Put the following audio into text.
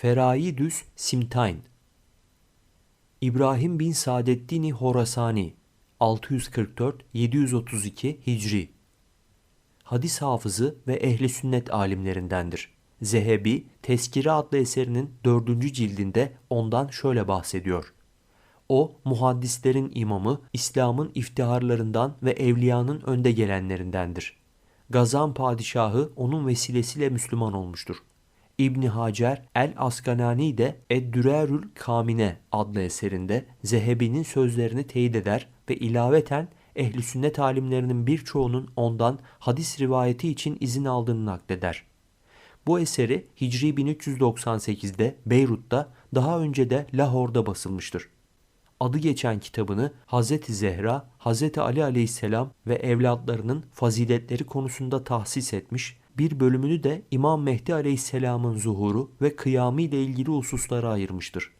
Feraidüs Simtain İbrahim bin Saadeddin Horasani 644-732 Hicri Hadis hafızı ve ehli sünnet alimlerindendir. Zehebi, Teskire adlı eserinin dördüncü cildinde ondan şöyle bahsediyor. O, muhaddislerin imamı, İslam'ın iftiharlarından ve evliyanın önde gelenlerindendir. Gazan padişahı onun vesilesiyle Müslüman olmuştur. İbni Hacer el-Askanani de Eddürerül Kamine adlı eserinde Zehebi'nin sözlerini teyit eder ve ilaveten ehli sünnet alimlerinin birçoğunun ondan hadis rivayeti için izin aldığını nakleder. Bu eseri Hicri 1398'de Beyrut'ta daha önce de Lahor'da basılmıştır. Adı geçen kitabını Hazreti Zehra, Hazreti Ali aleyhisselam ve evlatlarının faziletleri konusunda tahsis etmiş, bir bölümünü de İmam Mehdi aleyhisselamın zuhuru ve kıyamı ile ilgili hususlara ayırmıştır.